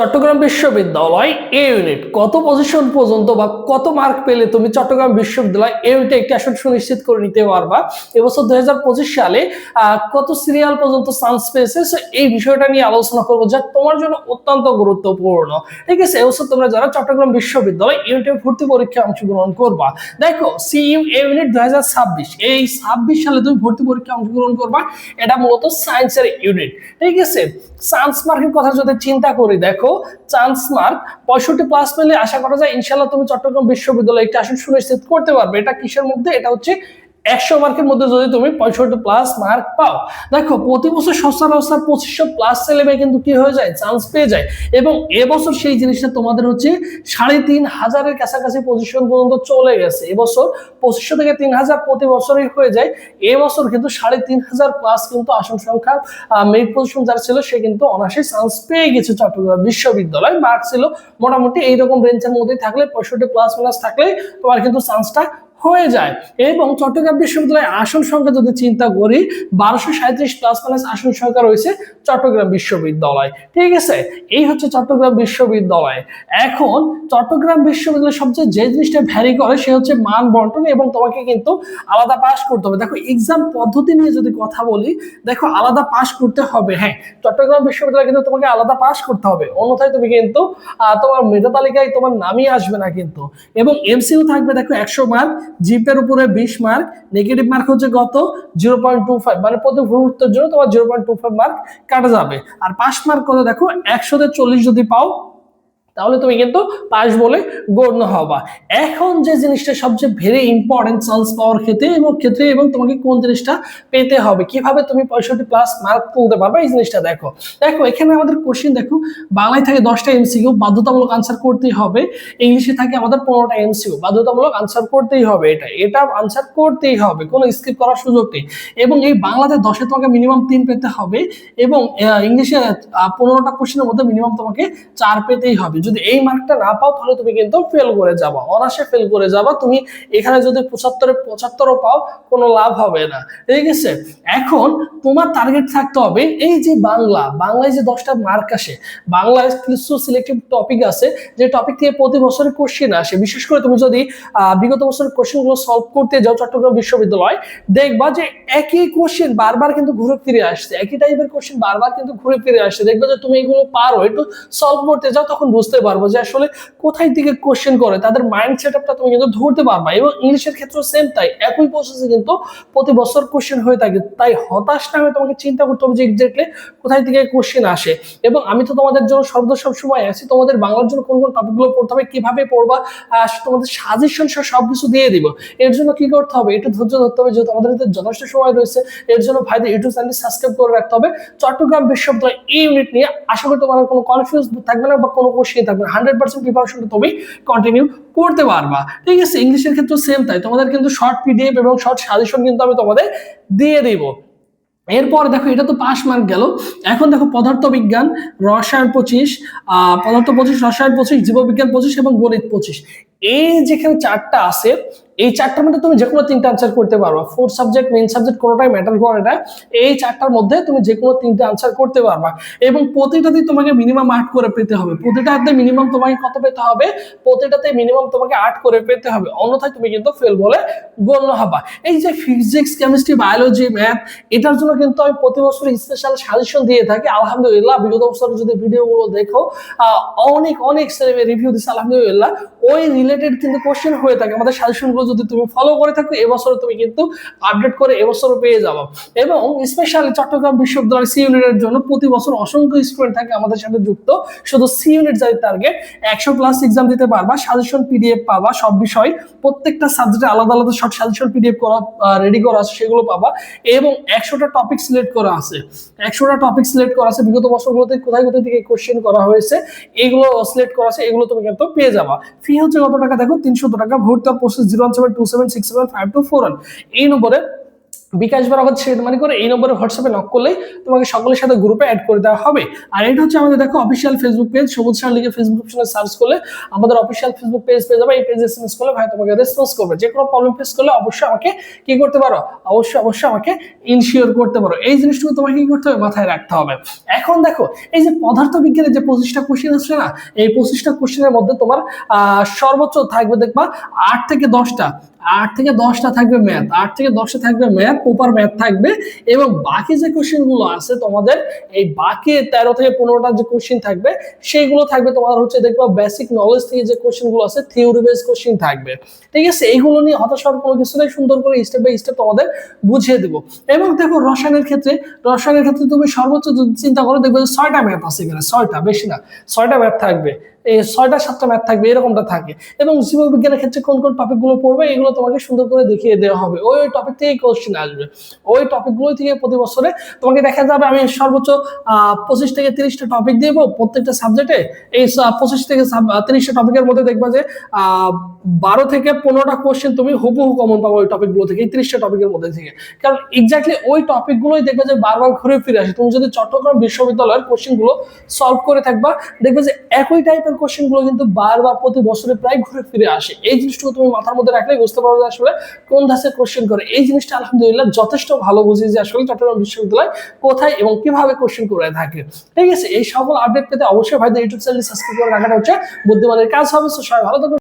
চট্টগ্রাম বিশ্ববিদ্যালয় এ ইউনিট কত পজিশন পর্যন্ত বা কত মার্ক পেলে তুমি চট্টগ্রাম বিশ্ববিদ্যালয় এ ইউনিটে একটি আসন সুনিশ্চিত করে নিতে পারবা? এবছর দুই হাজার পঁচিশ সালে কত সিরিয়াল পর্যন্ত চান্স পেয়েছে? So, এই বিষয়টা নিয়ে আলোচনা করব যা তোমার জন্য অত্যন্ত গুরুত্বপূর্ণ। ঠিক আছে? এবছর তোমরা যারা চট্টগ্রাম বিশ্ববিদ্যালয় ইউনিটে ভর্তি পরীক্ষায় অংশগ্রহণ করবা। দেখো সিইউ এ ইউনিট দুই হাজার ছাব্বিশ। এই ছাব্বিশ সালে তুমি ভর্তি পরীক্ষায় অংশগ্রহণ করবা এটা মূলত সায়েন্সের ইউনিট ঠিক আছে? সায়েন্স মার্কের কথা যদি চিন্তা করি দেখো চান্স মার্ক। পঁয়ষট্টি প্লাস পেলে আশা করা যায় ইনশাল্লাহ তুমি চট্টগ্রাম বিশ্ববিদ্যালয়ে একটি আসন সুনিশ্চিত করতে পারবে। এটা কিসের মধ্যে? এটা হচ্ছে একশো মার্কের মধ্যে যদি তুমি পঁয়ষট্টি প্লাস মার্ক পাও, দেখো, প্রতি বছর সচরাচর পঁচিশশো প্লাস ছেলে কিন্তু কি হয়ে যায়? চান্স পেয়ে যায়। এবং এবছর সেই জিনিসটা তোমাদের হচ্ছে সাড়ে তিন হাজারের কাছাকাছি পজিশন পর্যন্ত চলে গেছে। এবছর পঁচিশশো থেকে তিন হাজার প্রতি বছরই হয়ে যায়। এবছর কিন্তু সাড়ে তিন হাজার প্লাস কিন্তু আসন সংখ্যা মেরিট পজিশন যার ছিল, সে কিন্তু অনায়াসে চান্স পেয়ে গেছে চট্টগ্রাম বিশ্ববিদ্যালয়। মার্ক ছিল মোটামুটি এইরকম রেঞ্জের মধ্যেই থাকলে, পঁয়ষট্টি প্লাস প্লাস থাকলে তোমার কিন্তু চান্সটা হয়ে যায়। এবং চট্টগ্রাম বিশ্ববিদ্যালয়ের আসন সংখ্যা যদি চিন্তা করি, বারোশো সাঁত্রিশ প্লাস মাইনাস আসন সংখ্যা রয়েছে চট্টগ্রাম বিশ্ববিদ্যালয়। ঠিক আছে? এই হচ্ছে চট্টগ্রাম বিশ্ববিদ্যালয়। এখন চট্টগ্রাম বিশ্ববিদ্যালয় সবচেয়ে যে জিনিসটা ভ্যারি করে, সে হচ্ছে মান বন্টন এবং তোমাকে কিন্তু আলাদা পাশ করতে হবে। দেখো এক্সাম পদ্ধতি নিয়ে যদি কথা বলি, দেখো, আলাদা পাশ করতে হবে। হ্যাঁ চট্টগ্রাম বিশ্ববিদ্যালয় কিন্তু তোমাকে আলাদা পাশ করতে হবে। অন্যথায় তুমি কিন্তু তোমার মেধা তালিকায় তোমার নামই আসবে না কিন্তু। এবং এমসিইউ থাকবে, দেখো, একশো মার্ক জিপের উপরে বিশ মার্ক, নেগেটিভ মার্ক হচ্ছে গত জিরো পয়েন্ট টু ফাইভ মানে প্রতি ভুল উত্তর জন্য তোমার zero point two five mark কাটা যাবে। আর পাস মার্ক কত দেখো? একশোতে চল্লিশ যদি পাও তাহলে তুমি কিন্তু পাস বলে গণ্য হবা। এখন যে জিনিসটা সবচেয়ে ভেরি ইম্পর্টেন্ট চান্স পাওয়ার ক্ষেত্রে এবং ক্ষেত্রে এবং তোমাকে কোন জিনিসটা পেতে হবে, কীভাবে তুমি পঁয়ষট্টি প্লাস মার্ক তুলতে পারবে, এই জিনিসটা দেখো। দেখো, এখানে আমাদের কোশ্চেন দেখো, বাংলায় থাকে দশটা এমসিকিউ বাধ্যতামূলক আনসার করতেই হবে। ইংলিশে থাকে আমাদের পনেরোটা এমসিকিউ বাধ্যতামূলক আনসার করতেই হবে এটা। এটা আনসার করতেই হবে, কোনো স্কিপ করার সুযোগ নেই। এবং এই বাংলাতে দশে তোমাকে মিনিমাম তিন পেতে হবে এবং ইংলিশে পনেরোটা কোশ্চেনের মধ্যে মিনিমাম তোমাকে চার পেতেই হবে। যদি এই মার্কটা না পাও, তাহলে তুমি কিন্তু ফেল করে যাবা। অনার্সে ফেল করে যাবা। তুমি এখানে যদি পঁচাত্তরে পঁচাত্তরও পাও, কোনো লাভ হবে না। ঠিক আছে? এখন তোমার টার্গেট থাকতে হবে এই যে বাংলা। বাংলায় যে দশটা মার্ক আসে বাংলায় কিছু সিলেক্টিভ টপিক আছে, যে টপিক থেকে প্রতি বছরের কোশ্চেন আসে। বিশেষ করে তুমি যদি বিগত বছরের কোশ্চেনগুলো সলভ করতে যাও চট্টগ্রাম বিশ্ববিদ্যালয়, দেখবা যে একই কোশ্চেন বারবার কিন্তু ঘুরে ফিরে আসছে। একই টাইপের কোশ্চেন বারবার কিন্তু ঘুরে ফিরে আসছে। দেখবে যে তুমি এগুলো পারো, একটু সলভ করতে যাও, তখন বুঝতে পারব যে আসলে কোথায় থেকে কোশ্চেন করে, তাদের মাইন্ড সেট আপটা তুমি কিন্তু ধরতে পারবা এবং ইংলিশের ক্ষেত্রেও সেম তাই। একই প্রসেসে কিন্তু প্রতি বছর কোশ্চেন হয়ে থাকে, তাই হতাশ না হয়ে তোমাকে চিন্তা করতে হবে যে এক্স্যাক্টলি কোথায় থেকে কোশ্চেন আসে। এবং আমি তো তোমাদের জন্য শব্দ সব সময় আছি, তোমাদের বাংলার জন্য কোন কোন টপিকগুলো পড়তে হবে, কীভাবে পড়বা তোমাদের সাজেশন সহ সবকিছু দিয়ে দিব। এর জন্য কি করতে হবে, একটু ধৈর্য ধরতে হবে, যেহেতু আমাদের যথেষ্ট সময় রয়েছে, এর জন্য ভাইদের ইউটিউব চ্যানেল সাবস্ক্রাইব করে রাখতে হবে। চট্টগ্রাম বিশ্ববিদ্যালয় এই ইউনিট নিয়ে আশা করি তোমার কোনো কনফিউজ থাকবে না বা কোনো কোশ্চেন থাকবে। হান্ড্রেড পার্সেন্ট প্রিপারেশনটা তুমি কন্টিনিউ করতে পারবা। ঠিক আছে? ইংলিশের ক্ষেত্রে সেম তাই। তোমাদের কিন্তু শর্ট পিডিএফ এবং শর্ট সাজেশন কিন্তু আমি তোমাদের দিয়ে দেবো। এরপর দেখো, এটা তো পাশ মার্ক গেল। এখন দেখো পদার্থ বিজ্ঞান রসায়ন পঁচিশ পদার্থ পঁচিশ, রসায়ন পঁচিশ, জীববিজ্ঞান পঁচিশ এবং গণিত পঁচিশ। এই যেখানে চারটা আছে এই চারটার মধ্যে তুমি যে কোনো তিনটা আনসার করতে পারবা ফোর্থ সাবজেক্ট মেন সাবজেক্ট কোনোটাই ম্যাটার করে না। এই চারটার মধ্যে তুমি যে কোনো তিনটা আনসার করতে পারবা। এবং প্রতিটাতেই তোমাকে মিনিমাম আট করে পেতে হবে। প্রতিটাতে মিনিমাম তোমাকে কত পেতে হবে? প্রতিটাতে মিনিমাম তোমাকে আট করে পেতে হবে। অন্যথায় তুমি কিন্তু ফেল বলে গণ্য হবা। এই যে ফিজিক্স কেমিস্ট্রি বায়োলজি ম্যাথ এটার জন্য কিন্তু আমি প্রতি বছর স্পেশাল সাজেশন দিয়ে থাকি। আলহামদুলিল্লাহ, বিগত বছরের যদি ভিডিওগুলো দেখো অনেক অনেক রিভিউ দিচ্ছে, আলহামদুলিল্লাহ। ওই রিলেটেড কিন্তু কোশ্চেন হয়ে থাকে। আমাদের সাজেশনগুলো যদি তুমি ফলো করে থাকো এবছর তুমি কিন্তু আপডেট করে এবছরও পেয়ে যাব। এবং স্পেশালি চট্টগ্রাম বিশ্ববিদ্যালয় সি ইউনিটের জন্য প্রতি বছর অসংখ্য স্টুডেন্ট থাকে আমাদের সাথে যুক্ত। শুধু সি ইউনিট যাই টার্গেট একশো প্লাস এক্সাম দিতে পারবা সাজেশন পিডিএফ পাবা, সব বিষয়, প্রত্যেকটা সাবজেক্টে আলাদা আলাদা সব সাজেশন পিডিএফ করা রেডি করা আছে, সেগুলো পাবা। এবং একশোটা টপিক সিলেক্ট করা আছে। একশোটা টপিক সিলেক্ট করা আছে। বিগত বছরগুলোতে কোথায় কোথায় থেকে কোশ্চেন করা হয়েছে, এগুলো সিলেক্ট করা আছে, এগুলো তুমি কিন্তু পেয়ে যাবা। ফি হচ্ছে কত টাকা? দেখো, তিনশো টাকা। ভর্তি process zero one seven two seven six seven five two four one এই নম্বরে বিকাশ বরাবর মানি করে? এই নম্বরে হোয়াটসঅ্যাপে নক করলে তোমাকে সকলের সাথে গ্রুপে অ্যাড করে দেওয়া হবে। আর এটা হচ্ছে আমাদের দেখো অফিসিয়াল ফেসবুক পেজ সবুজ সার লিখে ফেসবুক অপশনে সার্চ করলে আমাদের অফিসিয়াল ফেসবুক পেজ পেয়ে যাবে। এই পেজ এসএমএস করলে ভাই তোমাকে রেসপন্স করবে। যে কোনো প্রবলেম ফেস করলে অবশ্যই আমাকে কি করতে পারো? অবশ্যই অবশ্যই আমাকে ইনশিওর করতে পারো। এই জিনিসটুকু তোমাকে কি করতে হবে? মাথায় রাখতে হবে। এখন দেখো, এই যে পদার্থ বিজ্ঞানের যে পঁচিশটা কোশ্চেন আছে না, এই পঁচিশটা কোশ্চেনের মধ্যে তোমার সর্বোচ্চ থাকবে দেখবা আট থেকে দশটা। আট থেকে দশটা থাকবে ম্যাথ আট থেকে দশটা থাকবে ম্যাথ প্রপার ম্যাথ থাকবে এবং বাকি যে কোশ্চেনগুলো আছে তোমাদের, এই বাকি তেরো থেকে পনেরোটা যে কোশ্চেন থাকবে, সেইগুলো থাকবে তোমার হচ্ছে দেখবা বেসিক নলেজ থেকে যে কোশ্চেনগুলো আছে থিওরি বেস কোশ্চেন থাকবে। ঠিক আছে? এইগুলো নিয়ে হতাশ হওয়ার কোনো কিছু নেই, সুন্দর করে স্টেপ বাই স্টেপ তোমাদের বুঝিয়ে দেবো। এবং দেখো রসায়নের ক্ষেত্রে রসায়নের ক্ষেত্রে তুমি সর্বোচ্চ চিন্তা করো, দেখবে ছয়টা ম্যাথ আছে এখানে, ছয়টা, বেশি না, ছয়টা ম্যাথ থাকবে। ছয়টা, সাতটা ম্যাথ থাকবে, এরকমটা থাকে। এবং জীববিজ্ঞানের ক্ষেত্রে কোন কোন টপিকগুলো পড়বে, এগুলো তোমাকে সুন্দর করে দেখিয়ে দেওয়া হবে। ওই ওই টপিক থেকেই কোশ্চেন আসবে। ওই টপিকগুলো থেকে প্রতি বছরে তোমাকে দেখা যাবে, আমি সর্বোচ্চ পঁচিশ থেকে তিরিশটা টপিক দিব প্রত্যেকটা সাবজেক্টে এই পঁচিশ থেকে তিরিশটা টপিকের মধ্যে দেখবা যে বারো থেকে পনেরোটা কোশ্চেন তুমি হুবহু কমন পাবো ওই টপিকগুলো থেকে, এই তিরিশটা টপিকের মধ্যে থেকে। কারণ এক্স্যাক্টলি ওই টপিক গুলোই দেখবে যে বারবার ঘুরে ফিরে আসে। তুমি যদি চট্টগ্রাম বিশ্ববিদ্যালয়ের কোশ্চেনগুলো সলভ করে থাকবা, দেখবে যে একই টাইপের কোশ্চেনগুলো কিন্তু বারবার প্রতি বছরে প্রায় ঘুরে ফিরে আসে। এই জিনিসটুকু তুমি মাথার মধ্যে রাখলে বুঝতে পারবে আসলে কোন ধাসে কোশ্চেন করে। এই জিনিসটা আলহামদুলিল্লাহ যথেষ্ট ভালো বুঝি যে আসলে চট্টগ্রাম বিশ্ববিদ্যালয় কোথায় এবং কীভাবে কোশ্চেন করে থাকে। ঠিক আছে, এই সকল আপডেট পেতে অবশ্যই ভাইদের ইউটিউব চ্যানেল সাবস্ক্রাইব করে রাখাটা হচ্ছে বুদ্ধিমানের কাজ হবে। তো সবাই ভালো থাকবে